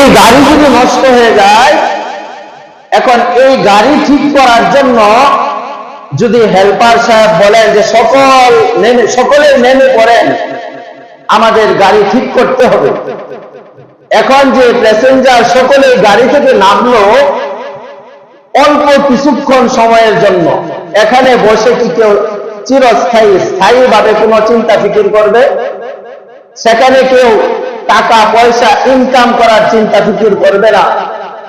এই গাড়ি যদি নষ্ট হয়ে যায়, এখন এই গাড়ি ঠিক করার জন্য যদি হেল্পার সাহেব বলেন যে সকল নেমে, সকলে নেমে পড়েন, আমাদের গাড়ি ঠিক করতে হবে। এখন যে প্যাসেঞ্জার সকলে গাড়ি থেকে নামলো, অল্প কিছুক্ষণ সময়ের জন্য, এখানে বসে কি কেউ চিরস্থায়ী স্থায়ী ভাবে কোনো চিন্তা ফিকির করবে? সেখানে কেউ টাকা, পয়সা ইনকাম করার চিন্তা ফিকির করবে না।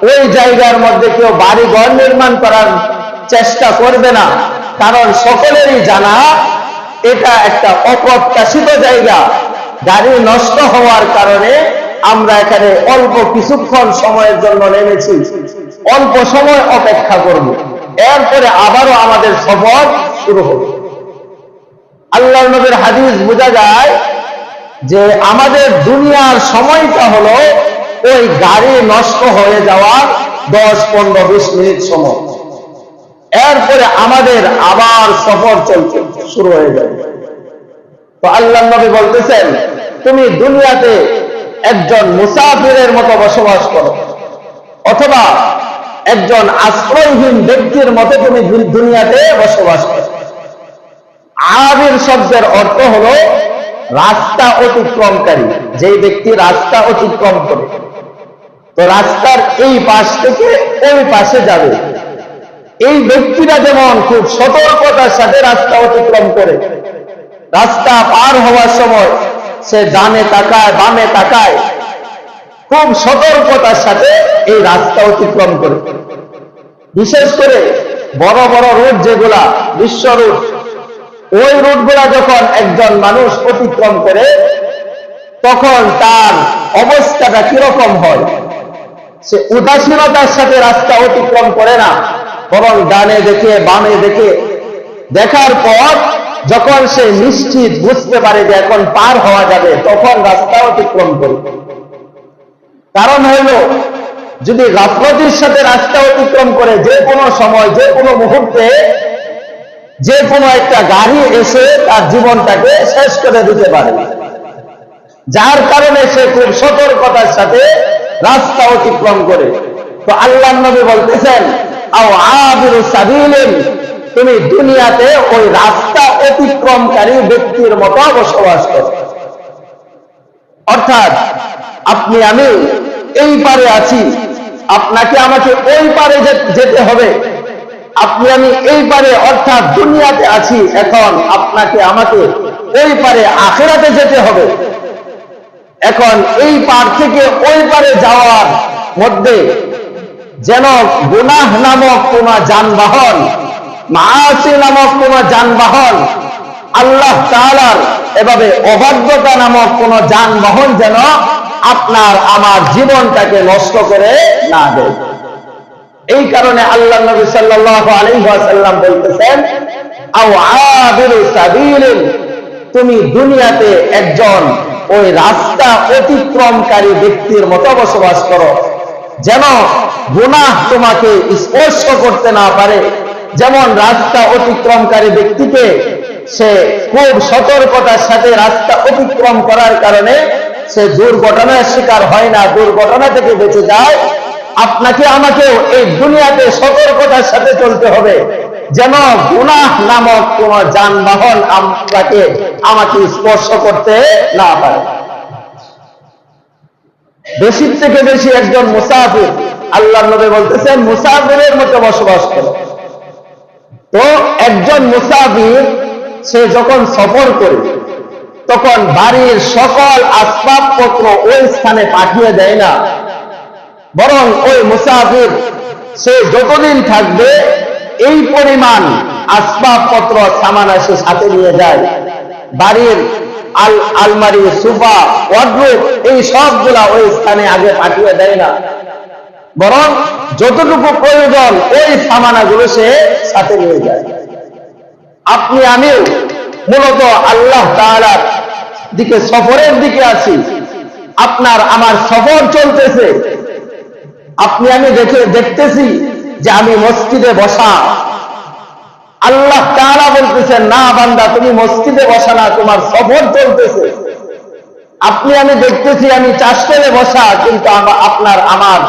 ওই জায়গার মধ্যে কেউ বাড়ি ঘর নির্মাণ করার চেষ্টা করবে না। কারণ সকলেরই জানা, এটা একটা অপ্রত্যাশিত জায়গা। গাড়ি নষ্ট হওয়ার কারণে আমরা এখানে অল্প কিছুক্ষণ সময়ের জন্য নেমেছি। অল্প সময় অপেক্ষা করব। এরপরে আবারও আমাদের সফর শুরু হবে। আল্লাহ নবীর হাদিস বোঝা যায় যে আমাদের দুনিয়ার সময়টা হলো ওই গাড়ি নষ্ট হয়ে যাওয়ার দশ, পনেরো, বিশ মিনিট সময়। এরপরে আমাদের আবার সফর চলছে শুরু হয়ে যাবে। তো আল্লাহ নবী বলতেছেন, তুমি দুনিয়াতে একজন মুসাফিরের মতো বসবাস করো, অথবা একজন আশ্রয়হীন ব্যক্তির মতো তুমি দুনিয়াতে বসবাস করো। আবির শব্দের অর্থ হলো রাস্তা অতিক্রমকারী যে ব্যক্তি রাস্তা অতিক্রম করে, তো রাস্তার এই পাশ থেকে ওই পাশে যাবে। এই ব্যক্তিরা যেমন খুব সতর্কতার সাথে রাস্তা অতিক্রম করে, রাস্তা পার হওয়ার সময় সে ডানে তাকায়, বামে তাকায়, খুব সতর্কতার সাথে এই রাস্তা অতিক্রম করে। বিশেষ করে বড় বড় রোড যেগুলা, বিশ্ব রুট ওই রুটগুলা যখন একজন মানুষ অতিক্রম করে, তখন তার অবস্থাটা কীরকম হয়? সে উদাসীনতার সাথে রাস্তা অতিক্রম করে না, বরং ডানে দেখে, বামে দেখে। দেখার পর যখন সে নিশ্চিত বুঝতে পারে যে এখন পার হওয়া যাবে, তখন রাস্তা অতিক্রম করে। কারণ হইল যদি গাফলতির সাথে রাস্তা অতিক্রম করে যে কোনো সময়, যে কোনো মুহূর্তে যে কোনো একটা গাড়ি এসে তার জীবনটাকে শেষ করে দিতে পারে। যার কারণে সে খুব সতর্কতার সাথে রাস্তা অতিক্রম করে। তো আল্লাহ নবী বলতেছেন তুমি দুনিয়াতে ওই রাস্তা অতিক্রমকারী ব্যক্তির মতো বসবাস করো। অর্থাৎ, আপনি, আমি এই পারে আছি, আপনাকে আমাকে ওই পারে যেতে হবে। আপনি আমি এই পারে অর্থাৎ দুনিয়াতে আছি, এখন আপনাকে আমাকে ওই পারে আখেরাতে যেতে হবে। এখন এই পার থেকে ওই পারে যাওয়ার মধ্যে যেন গুনাহ নামক কোন যানবাহন মাসি নামক কোন যানবাহন, আল্লাহ তাআলার এভাবে অবাধ্যতা নামক কোন যানবাহন যেন আপনার আমার জীবনটাকে নষ্ট করে না দেয়। এই কারণে আল্লাহ নবী সাল্লাল্লাহু আলাইহি ওয়াসাল্লাম বলতেছেন তুমি দুনিয়াতে একজন ওই রাস্তা অতিক্রমকারী ব্যক্তির মতো বসবাস করো, যেন গুনাহ তোমাকে স্পর্শ করতে না পারে। যেমন রাস্তা অতিক্রমকারী ব্যক্তিকে সে খুব সতর্কতার সাথে রাস্তা অতিক্রম করার কারণে সে দুর্ঘটনার শিকার হয় না, দুর্ঘটনা থেকে বেঁচে যায়। আপনাকে আমাকেও এই দুনিয়াতে সতর্কতার সাথে চলতে হবে। যেন গুনাহ নামক কোন যানবাহন আপনাকে আমাকে স্পর্শ করতে না পারে। বেশি থেকে বেশি একজন মুসাফির আল্লাহ নবী বলতেছেন, মুসাফিরের মতো বসবাস করো। তো একজন মুসাফির, সে যখন সফর করে, তখন বাড়ির সকল আসবাবপত্র ওই স্থানে পাঠিয়ে দেয় না। বরং ওই মুসাফির, সে যতদিন থাকবে, এই পরিমাণ আসবাবপত্র সামানা সে সাথে নিয়ে যায়। বাড়ির আল, আলমারি, সুফা, ওয়ার্ডরোব, এই সবগুলা ওই স্থানে আগে পাঠিয়ে দেয় না। বরং যতটুকু প্রয়োজন, ওই সামানাগুলো সে সাথে নিয়ে যায়। আপনি, আমিও মূলত আল্লাহ তাআলার দিকে সফরের দিকে আছি। আপনার, আমার সফর চলতেছে। আপনি, আমি দেখে, দেখতেছি যে আমি মসজিদে বসা। আল্লাহ তাআলা বলতেছেন না বান্দা, তুমি মসজিদে বসা না, তোমার সফর চলতেছে। আপনি, আমি দেখতেছি, আমি চাষ বসা, কিন্তু আপনার, আমার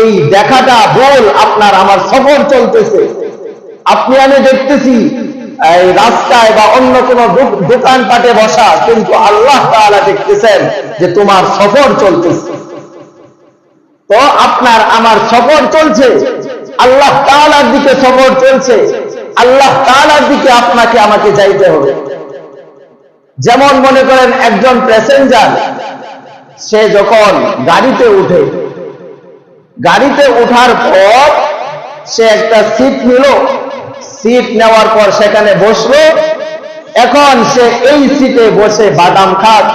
এই দেখাটা ভুল আপনার, আমার সফর চলতেছে। আপনি, আমি দেখতেছি, এই রাস্তায় বা অন্য কোন দোকানপাটে বসা, কিন্তু আল্লাহ তাআলা দেখতেছেন যে তোমার সফর চলতেছে। তো আপনার আমার সফর চলছে। আল্লাহ তাআলার দিকে সফর চলছে। আল্লাহ তাআলার দিকে আপনাকে আমাকে যাইতে হবে। যেমন মনে করেন একজন প্যাসেঞ্জার, সে যখন গাড়িতে উঠে, গাড়িতে ওঠার পর সে একটা সিট নিল। সিট নেওয়ার পর সেখানে বসল। এখন সে এই সিটে বসে বাদাম খাক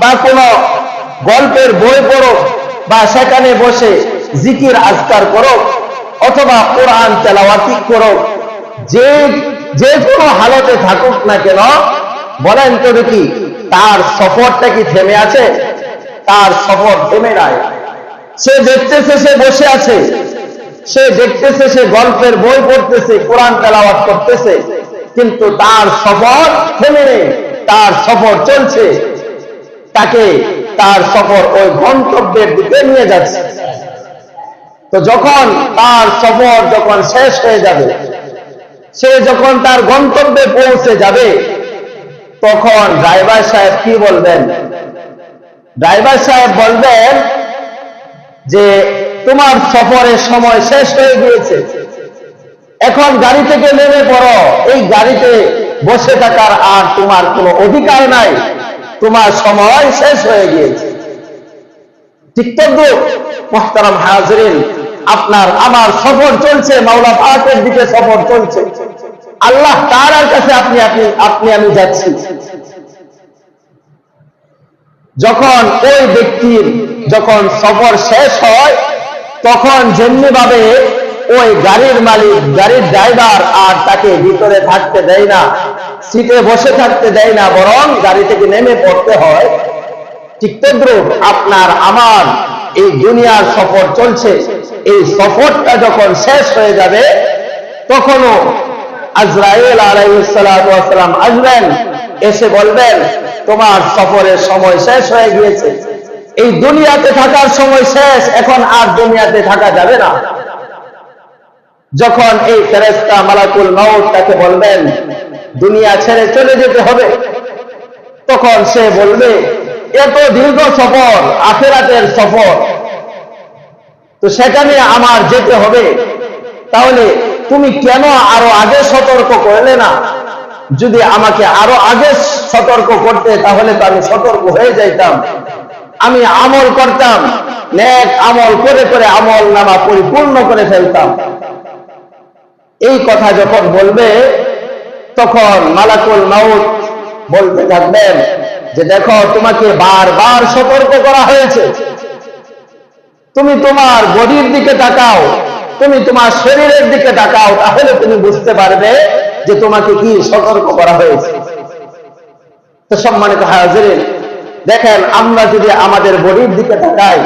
বা কোনো গল্পের বই পড়ো বা সেখানে বসে জিকির আজকার করো, অথবা কোরআন তেলাওয়াতি করো, যে যে কোনো হালতে থাকুক না কেন, বলেন তো দেখি, তার সফরটা কি থেমে আছে? তার সফর থেমে নাই। সে দেখতেছে সে বসে আছে। সে দেখতেছে সে গল্পের বই পড়তেছে, কোরআন তেলাওয়াত করতেছে, কিন্তু তার সফর থেমে নেই, তার সফর চলছে। তাকে তার সফর ওই গন্তব্যের দিকে নিয়ে যাচ্ছে। তো যখন তার সফর যখন শেষ হয়ে যাবে, সে যখন তার গন্তব্যে পৌঁছে যাবে, তখন ড্রাইভার সাহেব কি বলবেন? ড্রাইভার সাহেব বলবেন যে, তোমার সফরের সময় শেষ হয়ে গিয়েছে। এখন গাড়ি থেকে নেমে পড়ো। এই গাড়িতে বসে থাকার আর তোমার কোনো অধিকার নাই। তোমার সময় শেষ হয়ে গিয়েছে। মোহতারাম হাজরিন, আপনার, আমার সফর চলছে, মাওলা পাকের দিকে সফর চলছে। আল্লাহ তার কাছে আপনি আপনি আপনি, আমি যাচ্ছি। যখন ওই ব্যক্তির যখন সফর শেষ হয়, তখন যেমনি ওই গাড়ির মালিক, গাড়ির ড্রাইভার আর তাকে ভিতরে থাকতে দেয় না, সিটে বসে থাকতে দেয় না, বরং গাড়ি থেকে নেমে পড়তে হয়। ঠিক তদ্রুপ আপনার আমার এই দুনিয়ার সফর চলছে। এই সফরটা যখন শেষ হয়ে যাবে, তখনও আজরাইল আলাইসালাম আসবেন, এসে বলবেন, তোমার সফরের সময় শেষ হয়ে গিয়েছে। এই দুনিয়াতে থাকার সময় শেষ, এখন আর দুনিয়াতে থাকা যাবে না। যখন এই ফেরেস্তা মালাকুল মাউত তাকে বলবেন, দুনিয়া ছেড়ে চলে যেতে হবে। তখন সে বলবে, এত দীর্ঘ সফর, আখেরাতের সফর। তো সেখানে আমার যেতে হবে। তাহলে তুমি কেন আরও আগে সতর্ক করলে না? যদি আমাকে আরও আগে সতর্ক করতে, তাহলে তো আমি সতর্ক হয়ে যাইতাম। আমি আমল করতাম, নেক আমল করে করে আমল নামা পরিপূর্ণ করে ফেলতাম। এই কথা যখন বলবে, তখন মালাকুল মাউত বলতে থাকবেন যে, দেখো, তোমাকে বারবার সতর্ক করা হয়েছে। তুমি তোমার বডির দিকে তাকাও, তুমি তোমার শরীরের দিকে তাকাও, তাহলে তুমি বুঝতে পারবে যে তোমাকে কি সতর্ক করা হয়েছে। তো সম্মানিত হাজিরিন, দেখেন, আমরা যদি আমাদের বডির দিকে তাকাই,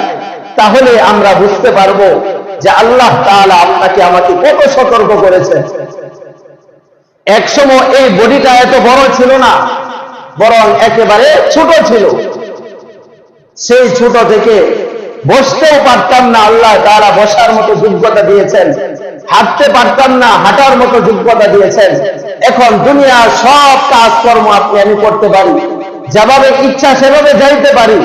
তাহলে আমরা বুঝতে পারব যে আল্লাহ তাআলা আপনাকে আমাকে কত সতর্ক করেছে। একসময় এই বডিটা এত বড় ছিল না, বরং একেবারে ছোট ছিল। সেই ছোট থেকে বসতেও পারতাম না, আল্লাহ তারা বসার মতো যোগ্যতা দিয়েছেন। হাঁটতে পারতাম না, হাঁটার মতো যোগ্যতা দিয়েছেন। এখন দুনিয়ার সব কাজকর্ম আপনি আমি করতে পারি। যেভাবে ইচ্ছা সেভাবে যাইতে পারি।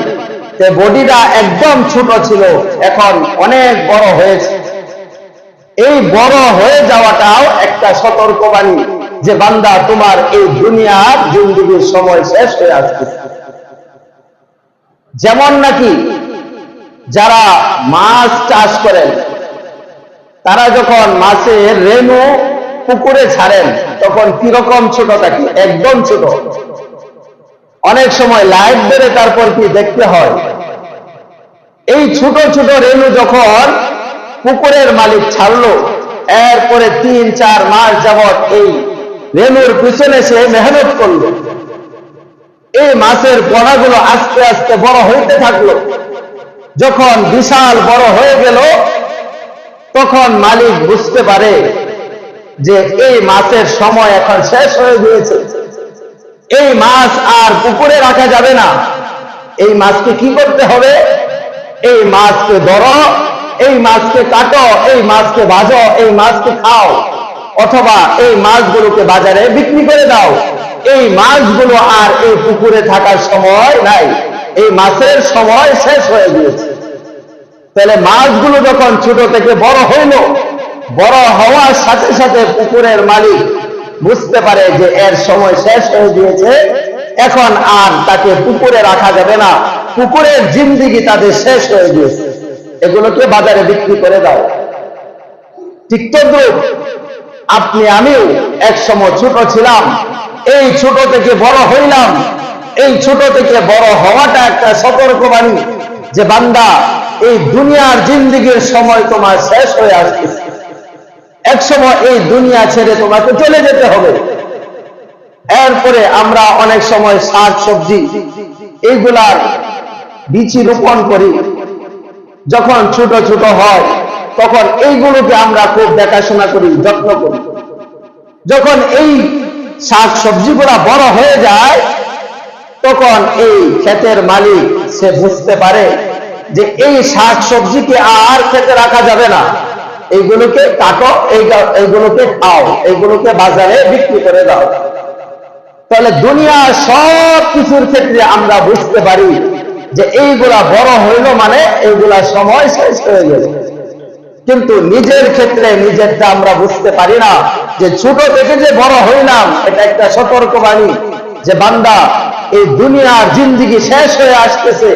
বডিটা একদম ছোট ছিল, এখন অনেক বড় হয়েছে। এই বড় হয়ে যাওয়াটাও একটা সতর্কবাণী যে, বান্দা, তোমার এই দুনিয়ার জিন্দগির সময় শেষ হয়ে আসছে যেমন নাকি যারা মাছ চাষ করেন, তারা যখন মাছের রেণু পুকুরে ছাড়েন, তখন কীরকম ছোট থাকে? একদম ছোট। অনেক সময় লাইট বেড়ে তারপর কি দেখতে হয়? এই ছোট ছোট রেণু যখন পুকুরের মালিক ছাড়লো। এরপরে তিন, চার মাস যাবৎ এই রেণুর পিছনে সে মেহনত করল। এই মাছের পড়াগুলো আস্তে আস্তে বড় হইতে থাকল। যখন বিশাল বড় হয়ে গেল, তখন মালিক বুঝতে পারে যে এই মাছের সময় এখন শেষ হয়ে গিয়েছে। এই মাছ আর পুকুরে রাখা যাবে না। এই মাছকে কি করতে হবে? এই মাছকে ধরো, এই মাছকে কাটো, এই মাছকে ভাজো, এই মাছকে খাও। অথবা এই মাছগুলোকে বাজারে বিক্রি করে দাও। এই মাছগুলো আর এই পুকুরে থাকার সময় নাই। এই মাছের সময় শেষ হয়ে গিয়েছে। তাহলে মাছগুলো যখন ছোট থেকে বড় হইল, বড় হওয়ার সাথে সাথে পুকুরের মালিক বুঝতে পারে যে এর সময় শেষ হয়ে গিয়েছে। এখন আর তাকে পুকুরে রাখা যাবে না। পুকুরের জিন্দিগি তাদের শেষ হয়ে গিয়েছে। এগুলোকে বাজারে বিক্রি করে দাও। ঠিক তদ্রুপ আপনি, আমিও এক সময় ছোট ছিলাম। এই ছোট থেকে বড় হইলাম। এই ছোট থেকে বড় হওয়াটা একটা সতর্কবাণী যে, বান্দা, এই দুনিয়ার জিন্দিগির সময় তোমার শেষ হয়ে আসতেছে এক সময় এই দুনিয়া ছেড়ে তোমাকে চলে যেতে হবে। এরপরে আমরা অনেক সময় শাক, সবজি এইগুলার বিচি রোপণ করি। যখন ছোট ছোট হয়, তখন এইগুলোকে আমরা খুব দেখাশোনা করি, যত্ন করি। যখন এই শাক, সবজিগুলা বড় হয়ে যায়, তখন এই ক্ষেতের মালিক সে বুঝতে পারে যে এই শাক, সবজিকে আর খেতে রাখা যাবে না। এইগুলোকে কাটো এই- এইগুলোকে খাও, এইগুলোকে বাজারে বিক্রি করে দাও। তাহলে দুনিয়ার সব কিছুর ক্ষেত্রে আমরা বুঝতে পারি যে এইগুলা বড় হইল মানে এইগুলা সময় শেষ হয়ে গেল। কিন্তু নিজের ক্ষেত্রে নিজেরটা আমরা বুঝতে পারি না যে ছোট থেকে যে বড় হইলাম, এটা একটা সতর্কবাণী যে বান্দা, এই দুনিয়ার জিন্দিগি শেষ হয়ে আসতেছে,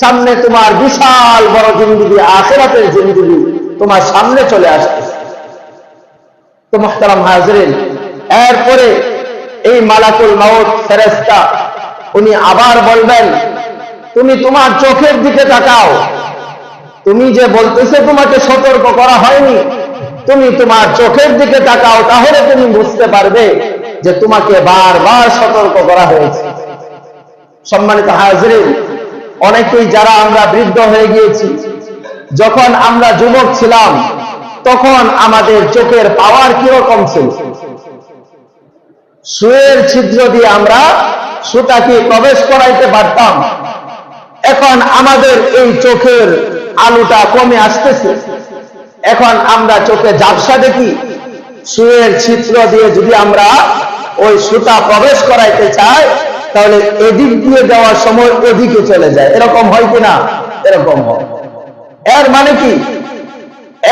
সামনে তোমার বিশাল বড় জিন্দিগি, আখেরাতের জিন্দিগি তোমার সামনে চলে আসতেছে। তো মোহতারাম হাজরিন, এরপরে এই মালাকুল মাউত ফেরেস্তা উনি আবার বলবেন, তুমি তোমার চোখের দিকে তাকাও। তুমি যে বলতেছে তোমাকে সতর্ক করা হয়নি, তুমি তোমার চোখের দিকে তাকাও, তাহলে তুমি বুঝতে পারবে যে তোমাকে বারবার সতর্ক করা হয়েছে। সম্মানিত হাজরিন, অনেকেই যারা আমরা বৃদ্ধ হয়ে গিয়েছি, যখন আমরা যুবক ছিলাম, তখন আমাদের চোখের পাওয়ার কীরকম ছিল? সুয়ের ছিদ্র দিয়ে আমরা সুতাকে প্রবেশ করাইতে পারতাম। এখন আমাদের এই চোখের আলুটা কমে আসতেছে। এখন আমরা চোখে ঝাপসা দেখি, সুয়ের ছিদ্র দিয়ে যদি আমরা ওই সুতা প্রবেশ করাইতে চাই, তাহলে এদিক দিয়ে দেওয়ার সময় ওদিকে চলে যায়। এরকম হয় কিনা? এরকম হয়। এর মানে কি?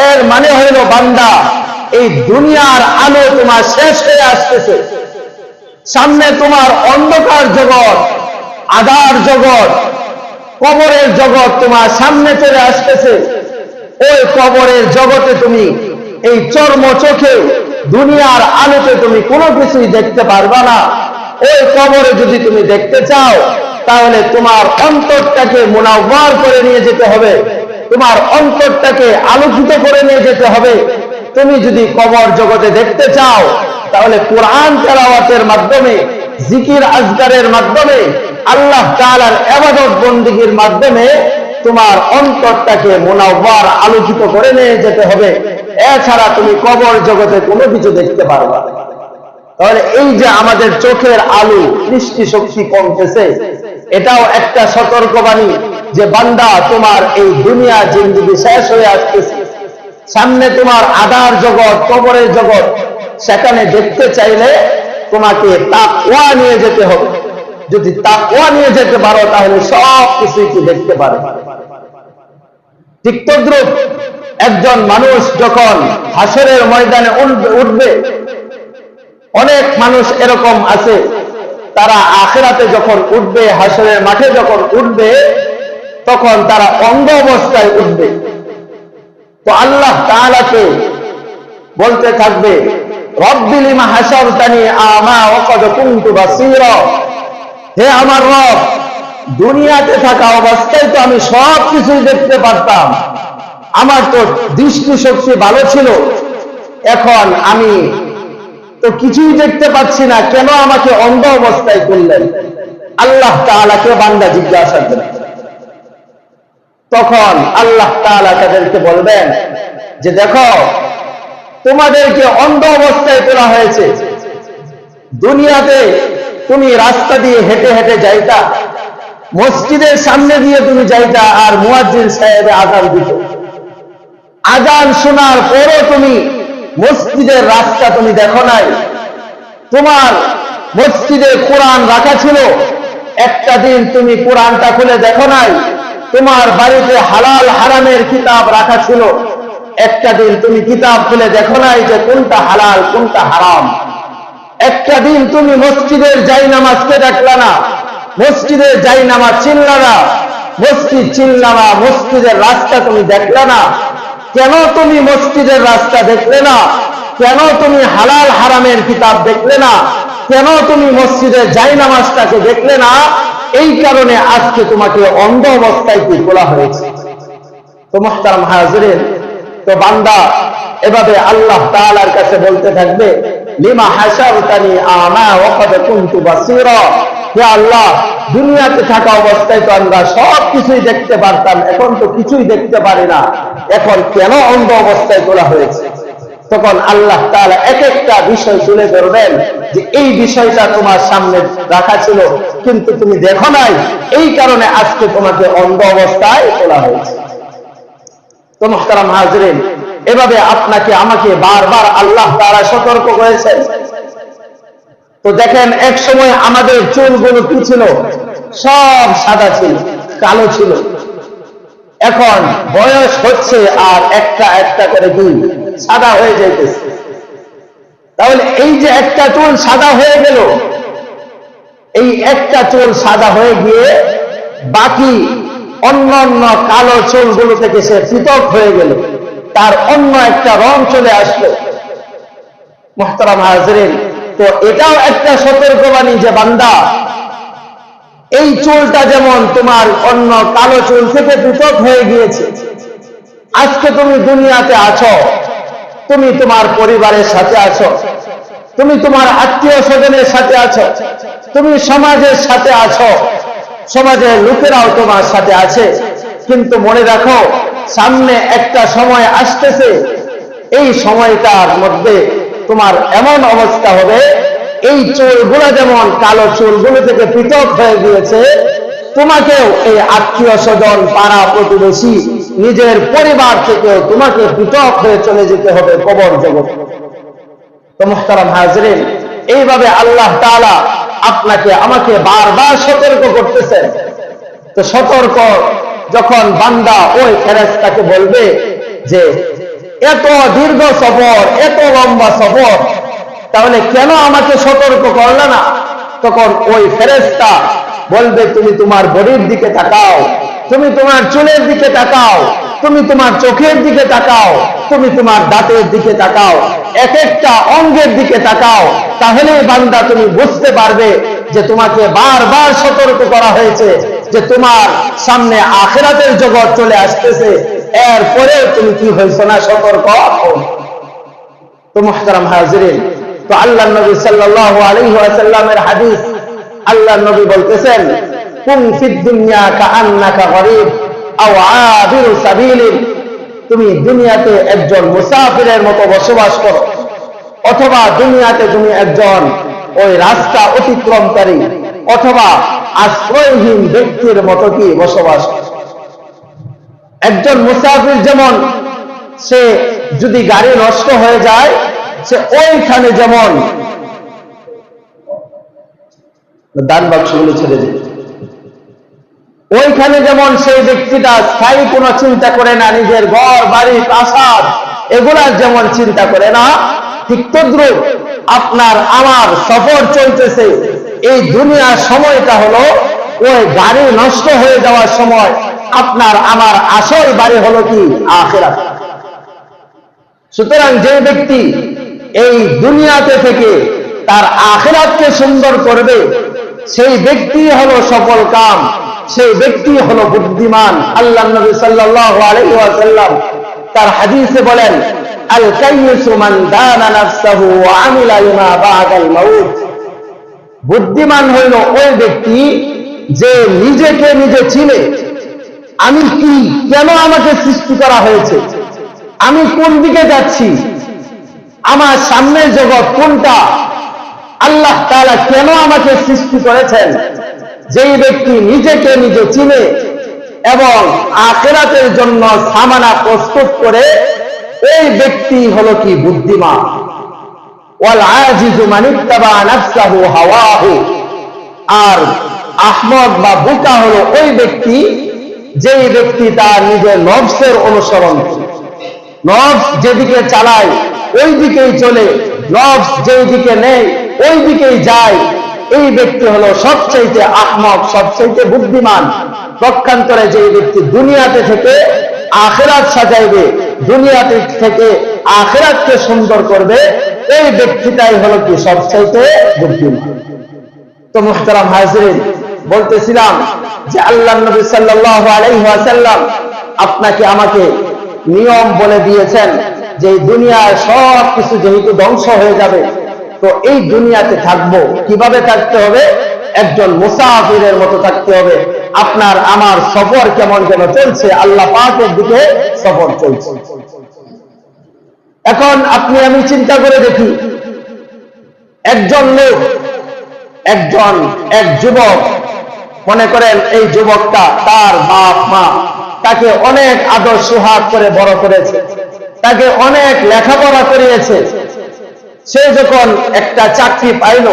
এর মানে হইল বান্দা, এই দুনিয়ার আলো তোমার শেষ হয়ে আসতেছে। সামনে তোমার অন্ধকার জগৎ, আধার জগৎ, কবরের জগৎ তোমার সামনে চলে আসতেছে। ওই কবরের জগতে তুমি, এই চর্ম চোখে, দুনিয়ার আলোতে তুমি কোনো কিছুই দেখতে পারবা না। ওই কবরে যদি তুমি দেখতে চাও, তাহলে তোমার অন্তরটাকে মোনাবার করে নিয়ে যেতে হবে। তোমার অন্তরটাকে আলোকিত করে নিয়ে যেতে হবে। তুমি যদি কবর জগতে দেখতে চাও তাহলে কোরআন তেলাওয়াতের মাধ্যমে, জিকির আজগারের মাধ্যমে, আল্লাহ তাআলার এবাদত বন্দিগির মাধ্যমে তোমার অন্তরটাকে মোনাব্বার আলোকিত করে নিয়ে যেতে হবে। এছাড়া তুমি কবর জগতে কোনো কিছু দেখতে পারবা তাহলে এই যে আমাদের চোখের আলো দৃষ্টি শক্তি কমতেছে, এটাও একটা সতর্কবাণী যে বান্দা তোমার এই দুনিয়া জিন্দিগি শেষ হয়ে আসতেছে। সামনে তোমার আধার জগৎ, কবরের জগৎ। সেখানে দেখতে চাইলে তোমাকে তাকওয়া নিয়ে যেতে হবে। যদি তাকওয়া নিয়ে যেতে পারো, তাহলে সব কিছুই কি দেখতে পারো। ঠিক একজন মানুষ যখন হাসরের ময়দানে উঠবে অনেক মানুষ এরকম আছে। তারা আখেরাতে যখন উঠবে হাসরের মাঠে যখন উঠবে, তখন তারা অন্ধ অবস্থায় উঠবে। তো আল্লাহ তাআলাকে বলতে থাকবে রব্বিলিমা হাসারতানি আমা ওয়াকাদ কুনতু হে আমার রব, দুনিয়াতে থাকা অবস্থায় তো আমি সব কিছুই দেখতে পারতাম। আমার তো দৃষ্টি শক্তি ভালো ছিল। এখন আমি তো কিছুই দেখতে পাচ্ছি না। কেন আমাকে অন্ধ অবস্থায় করলেন? আল্লাহ তাআলাকে বান্দা জিজ্ঞাসা করে তখন আল্লাহ তাআলা তাদেরকে বলবেন যে দেখো, তোমাদেরকে অন্ধ অবস্থায় তোলা হয়েছে। দুনিয়াতে তুমি রাস্তা দিয়ে হেঁটে হেঁটে যাইতা, মসজিদের সামনে দিয়ে তুমি যাইতা আর মুয়াজ্জিন সাহেবে আজান দিত। আজান শোনার পরও তুমি মসজিদের রাস্তা তুমি দেখো নাই। তোমার মসজিদে কোরআন রাখা ছিল, একটা দিন তুমি কোরআনটা খুলে দেখো নাই। তোমার বাড়িতে হালাল হারামের কিতাব রাখা ছিল। একটা দিন তুমি কিতাব খুলে দেখো নাই যে কোনটা হালাল, কোনটা হারাম। একটা দিন তুমি মসজিদের যাই নামাজকে দেখলা না। মসজিদের যাই নামাজ চিনলা মসজিদ চিনলা মসজিদের রাস্তা তুমি দেখলে না। কেন তুমি মসজিদের রাস্তা দেখলে না? কেন তুমি হালাল হারামের কিতাব দেখলে না? কেন তুমি মসজিদের যাই নামাজটাকে দেখলে না? এই কারণে আজকে তোমাকে অন্ধ অবস্থায় কি তোলা হয়েছে? তো মোহতারাম তো বান্দা এভাবে আল্লাহ তাআলার কাছে বলতে থাকবে, লিমা হাসারতানি আমা ওয়াকাদ কুনতু বাসীরা? হে আল্লাহ, দুনিয়াতে থাকা অবস্থায় তো আমরা সব কিছুই দেখতে পারতাম, এখন তো কিছুই দেখতে পারি না। এখন কেন অন্ধ অবস্থায় তোলা হয়েছে? তখন আল্লাহ তাআলা এক একটা বিষয় তুলে ধরবেন যে এই বিষয়টা তোমার সামনে রাখা ছিল, কিন্তু তুমি দেখো নাই, এই কারণে আজকে তোমাকে অন্ধ অবস্থায় তোলা হয়েছে। তো হাজরেন, এভাবে আপনাকে, আমাকে বারবার আল্লাহ তারা সতর্ক তো দেখেন, এক সময় আমাদের চুলগুলো কি ছিল? সব সাদা ছিল, কালো ছিল। এখন বয়স হচ্ছে আর একটা একটা করে দিন সাদা হয়ে যাইতেছে। তাহলে এই যে একটা চুল সাদা হয়ে গেল, এই একটা চুল সাদা হয়ে গিয়ে বাকি অন্য অন্য কালো চুলগুলো থেকে সে পৃথক হয়ে গেল। তার অন্য একটা রং চলে আসলো। মোহতারাম হাজরেন, তো এটাও একটা সতর্কবাণী যে বান্দা, এই চুলটা যেমন তোমার অন্য কালো চুল থেকে পৃথক হয়ে গিয়েছে, আজকে তুমি দুনিয়াতে আছো তুমি তোমার পরিবারের সাথে আছো। তুমি তোমার আত্মীয় স্বজনের সাথে আছো। তুমি সমাজের সাথে আছো। সমাজের লোকেরাও তোমার সাথে আছে। কিন্তু মনে রাখো, সামনে একটা সময় আসতেছে। এই সময়টার মধ্যে তোমার এমন অবস্থা হবে, এই চুলগুলো যেমন কালো চুলগুলো থেকে পৃথক হয়ে গিয়েছে তোমাকেও এই আত্মীয় স্বজন, পাড়া প্রতিবেশী, নিজের পরিবার থেকেও তোমাকে পৃথক হয়ে চলে যেতে হবে কবর জগৎ তো মোহতারাম এইভাবে আল্লাহ তাআলা আপনাকে, আমাকে বারবার সতর্ক করতেছেন। তো সতর্ক যখন বান্দা ওই ফেরেস্তাকে বলবে যে, এত দীর্ঘ সফর, এত লম্বা সফর, তাহলে কেন আমাকে সতর্ক করলে না? তখন ওই ফেরেস্তা বলবে, তুমি তোমার বডির দিকে তাকাও। তুমি তোমার চুলের দিকে তাকাও। তুমি তোমার চোখের দিকে তাকাও। তুমি তোমার দাঁতের দিকে তাকাও। এক একটা অঙ্গের দিকে তাকাও। তাহলে বান্দা তুমি বুঝতে পারবে যে তোমাকে বারবার সতর্ক করা হয়েছে, যে তোমার সামনে আখেরাতের জগৎ চলে আসতেছে। এরপরে তুমি কি হয়েছ না সতর্ক? তো মোহতারাম হাজরিন, তো আল্লাহ নবী সাল্লাল্লাহু আলাইহি ওয়াসাল্লামের হাদিস আল্লাহ নবী বলতেছেন তুমি দুনিয়াতে একজন মুসাফিরের মতো বসবাস করো, অথবা দুনিয়াতে তুমি একজন ওই রাস্তা অতিক্রমকারী, অথবা আশ্রয়হীন ব্যক্তির মতো কি বসবাস একজন মুসাফির যেমন, সে যদি গাড়ি নষ্ট হয়ে যায়, সে ওইখানে যেমন দান বাক্সগুলো ছেড়ে দিবে ওইখানে যেমন সেই ব্যক্তিটা স্থায়ী কোনো চিন্তা করে না, নিজের ঘর, বাড়ি, প্রাসাদ এগুলার যেমন চিন্তা করে না, ঠিক তদ্রুপ আপনার আমার সফর চলতেছে। এই দুনিয়ার সময়টা হলো, ওই গাড়ি নষ্ট হয়ে যাওয়ার সময় আপনার আমার আসল বাড়ি হলো কি? আখেরাত। সুতরাং যে ব্যক্তি এই দুনিয়াতে থেকে তার আখেরাতকে সুন্দর করবে সেই ব্যক্তি হলো সফল কাম, সেই ব্যক্তি হলো বুদ্ধিমান। আল্লাহ নবী আলাইহি তার হাদিসে বলেন বুদ্ধিমান হইল ওই ব্যক্তি যে নিজেকে নিজে চিনে, আমি কি, কেন আমাকে সৃষ্টি করা হয়েছে? আমি কোন দিকে যাচ্ছি? আমার সামনের জগৎ কোনটা? আল্লাহ তাআলা কেন আমাকে সৃষ্টি করেছেন? যেই ব্যক্তি নিজেকে নিজে চিনে এবং আখেরাতের জন্য সামানা প্রস্তুত করে, এই ব্যক্তি হলো কি বুদ্ধিমান? আর আহমদ বা বুকা হলো ওই ব্যক্তি, যেই ব্যক্তি তার নিজের নবসের অনুসরণ করে। নবস যেদিকে চালায় ওই দিকেই চলে। নবস যেই দিকে নেই ওই দিকেই যায়। এই ব্যক্তি হলো সবচাইতে আহমদ সবচাইতে বুদ্ধিমান। পক্ষান্তরে যে ব্যক্তি দুনিয়াতে থেকে আখেরাত সাজাইবে, দুনিয়াতে থেকে আখেরাতকে সুন্দর করবে, এই ব্যক্তিটাই হলো কি সবচাইতে বুদ্ধিমান। তো মুহতারাম হাজরিন, বলতেছিলাম যে আল্লাহ নবী সাল্লাল্লাহু আলাইহি আপনাকে আমাকে নিয়ম বলে দিয়েছেন যে দুনিয়ার সব কিছু যেহেতু ধ্বংস হয়ে যাবে, তো এই দুনিয়াতে থাকব। কীভাবে থাকতে হবে? একজন মুসাফিরের মতো থাকতে হবে। আপনার, আমার সফর কেমন যেন চলছে, আল্লাহ পাকের দিকে সফর চলছে। এখন আপনি, আমি চিন্তা করে দেখি, একজন লোক, একজন, এক যুবক, মনে করেন এই যুবকটা তার বাপ মা তাকে অনেক আদর সুহাগ করে বড় করেছে। তাকে অনেক লেখাপড়া করিয়েছে। সে যখন একটা চাকরি পাইল,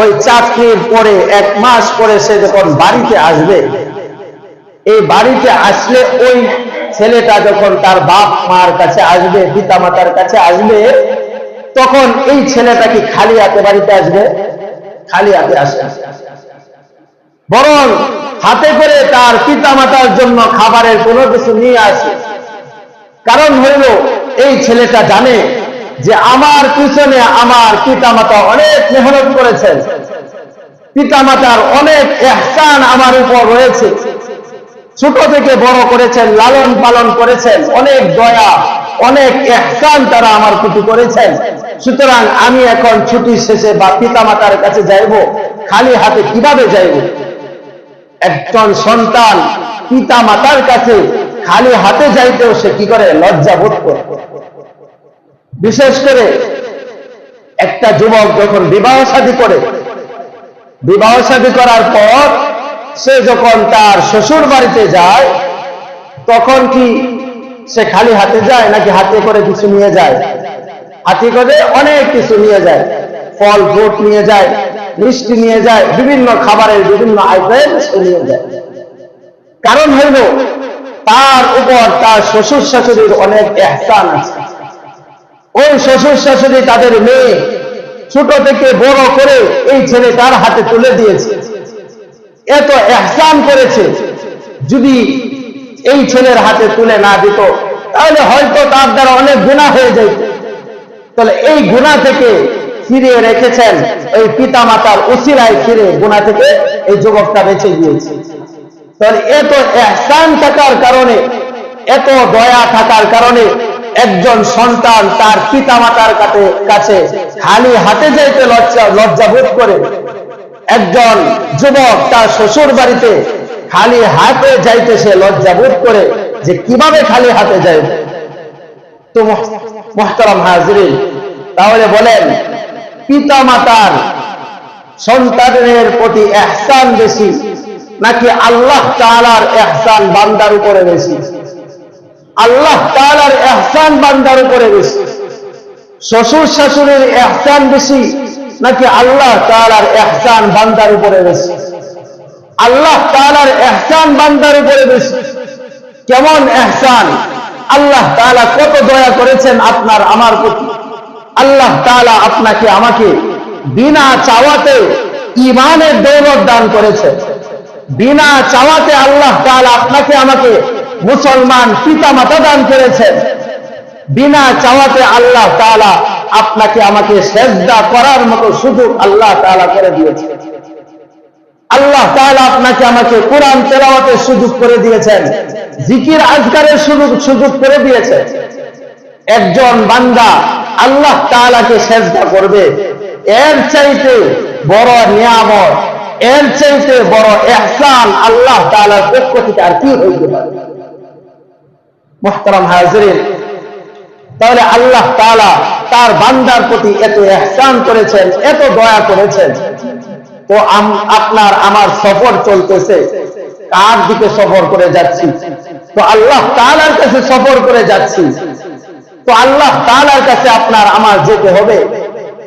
ওই চাকরির পরে এক মাস পরে সে যখন বাড়িতে আসবে, এই বাড়িতে আসলে ওই ছেলেটা যখন তার বাপ মার কাছে আসবে পিতা মাতার কাছে আসবে, তখন এই ছেলেটা কি খালি হাতে বাড়িতে আসবে? খালি হাতে আসে বরং হাতে করে তার পিতা মাতার জন্য খাবারের কোনো কিছু নিয়ে আসে। কারণ হইল, এই ছেলেটা জানে যে আমার পিছনে আমার পিতা মাতা অনেক মেহনত করেছেন। পিতা মাতার অনেক এহসান আমার উপর রয়েছে। ছোট থেকে বড় করেছেন, লালন পালন করেছেন, অনেক দয়া, অনেক এহসান তারা আমার প্রতি করেছেন। সুতরাং আমি এখন ছুটির শেষে বা পিতা মাতার কাছে যাইব, খালি হাতে কীভাবে যাইব? একজন সন্তান পিতা মাতার কাছে খালি হাতে যাইতেও সে কি করে? লজ্জা বোধ করে বিশেষ করে একটা যুবক যখন বিবাহ শাদী করে, বিবাহ শাদী করার পর সে যখন তার শ্বশুর বাড়িতে যায়, তখন কি সে খালি হাতে যায় নাকি হাতে করে কিছু নিয়ে যায়? হাতে করে অনেক কিছু নিয়ে যায় ফল ফ্রুট নিয়ে যায় মিষ্টি নিয়ে যায়, বিভিন্ন খাবারের বিভিন্ন আইটেম সে নিয়ে যায়। কারণ হইল, তার উপর তার শ্বশুর শাশুড়ির অনেক এহসান আছে। ওই শ্বশুর শাশুড়ি তাদের মেয়ে ছোট থেকে বড় করে এই ছেলে তার হাতে তুলে দিয়েছে। এত এহসান করেছে, যদি এই ছেলের হাতে তুলে না দিত, তাহলে হয়তো তার দ্বারা অনেক গুণা হয়ে যেত। তাহলে এই গুণা থেকে ফিরিয়ে রেখেছেন এই পিতা মাতার উসিলায় ফিরে গুণা থেকে এই যুবকটা বেঁচে গিয়েছে। তাহলে এত এহসান থাকার কারণে, এত দয়া থাকার কারণে একজন সন্তান তার পিতা মাতার কাছে খালি হাতে যাইতে লজ্জা লজ্জা বোধ করে। একজন যুবক তার শ্বশুর বাড়িতে খালি হাতে যাইতে সে লজ্জা বোধ করে যে কীভাবে খালি হাতে যাইবে। তো মোহতারাম হাজরিন, তাহলে বলেন পিতা মাতার সন্তানের প্রতি এহসান বেশি, নাকি আল্লাহ তালার এহসান বান্দার উপরে বেশি? আল্লাহ তালার এহসান বান্দার উপরে বেশি। শ্বশুর শাশুড়ির এহসান বেশি, নাকি আল্লাহ তালার এহসান বান্দার উপরে বেশি? আল্লাহ তালার এহসান বান্দার উপরে বেশি। কেমন এহসান? আল্লাহ তালা কত দয়া করেছেন আপনার আমার প্রতি। আল্লাহ তালা আপনাকে আমাকে বিনা চাওয়াতে ইমানের দৌলত দান করেছে। বিনা চাওয়াতে আল্লাহ তালা আপনাকে আমাকে মুসলমান পিতা মাতা দান করেছেন বিনা চাওয়াতে আল্লাহ তালা আপনাকে আমাকে সেজদা করার মতো সুযোগ আল্লাহ তালা করে দিয়েছে। আল্লাহ তাআলা আপনাকে আমাকে কোরআন তেলাওয়াতের সুযোগ করে দিয়েছেন। জিকির আজকারের সুযোগ সুযোগ করে দিয়েছেন একজন বান্দা আল্লাহ তাআলাকে সেজদা করবে। এর চাইতে বড় নিয়ামত, এর চাইতে বড় এহসান আল্লাহ তাআলার পক্ষ থেকে আর কি হইতে পারে? মোহতারাম হাজরিন, তাহলে আল্লাহ তাআলা তার বান্দার প্রতি এত এহসান করেছেন, এত দয়া করেছেন। তো আপনার আমার সফর চলতেছে, কার দিকে সফর করে যাচ্ছি? তো আল্লাহ তাআলার কাছে সফর করে যাচ্ছি। তো আল্লাহ তাআলার কাছে আপনার আমার যেতে হবে।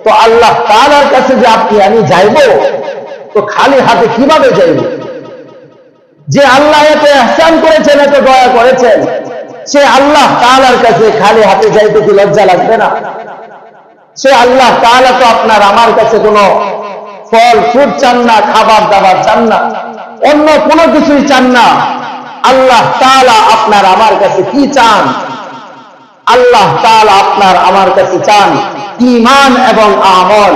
তো আল্লাহ তাআলার কাছে যে আপনি, আমি যাইব, তো খালি হাতে কীভাবে যাইব? যে আল্লাহ এত এহসান করেছেন, এত দয়া করেছেন, সে আল্লাহ তাআলার কাছে খালি হাতে যাইতে কি লজ্জা লাগবে না? সে আল্লাহ তাআলা তো আপনার আমার কাছে কোনো ফল ফুড চান না, খাবার দাবার চান না, অন্য কোনো কিছুই চান না। আল্লাহ তালা আপনার আমার কাছে কি চান? আল্লাহ তাআলা আপনার আমার কাছে চান ঈমান এবং আমল।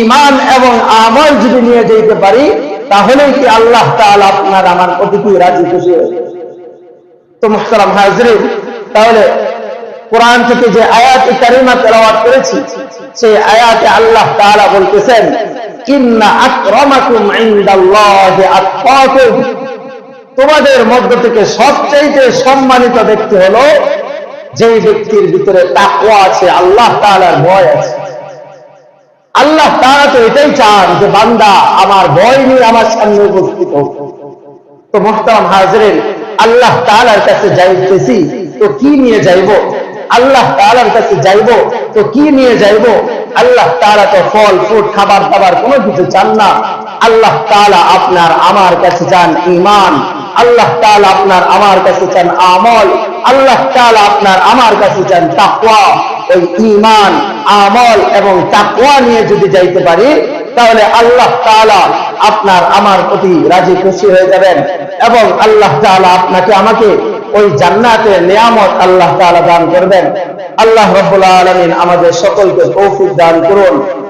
ঈমান এবং আমল যদি নিয়ে যেতে পারি তাহলে কি আল্লাহ তাআলা আপনার আমার প্রতি রাজি খুশি তো মুহতারাম হাজরিন, তাহলে কোরআন থেকে যে আয়াতে কারিমা তেলাওয়াত করেছি, সেই আয়াতে আল্লাহ তাআলা বলতেছেন, ইন্না আকরামাকুম তোমাদের মধ্য থেকে সবচেয়ে সম্মানিত ব্যক্তি হলো যেই ব্যক্তির ভিতরে তাকওয়া আছে, আল্লাহ তাআলার ভয় আছে। আল্লাহ তাআলা তো এটাই চান যে, বান্দা, আমার ভয় নিয়ে আমার সামনে উপস্থিত হোক। তো মোহতারাম হাজরেন, আল্লাহ তাআলার কাছে যাইতেছি, তো কি নিয়ে যাইব? আল্লাহ তাআলার কাছে যাইব, তো কি নিয়ে যাইব? আল্লাহ তাআলা তো ফল ফুড খাবার দাবার কোনো কিছু চান না। আল্লাহ তাআলা আপনার, আমার কাছে চান ঈমান। আল্লাহ তাআলা আপনার, আমার কাছে চান আমল। আল্লাহ তাআলা আপনার আমার কাছে চান তাকওয়া। ওই ঈমান, আমল এবং তাকওয়া নিয়ে যদি যাইতে পারি, তাহলে আল্লাহ তাআলা আপনার আমার প্রতি রাজি খুশি হয়ে যাবেন এবং আল্লাহ তাআলা আপনাকে আমাকে ওই জান্নাতের নিয়ামত আল্লাহ তাআলা দান করবেন। আল্লাহ রাব্বুল আলামিন আমাদের সকলকে তৌফিক দান করুন।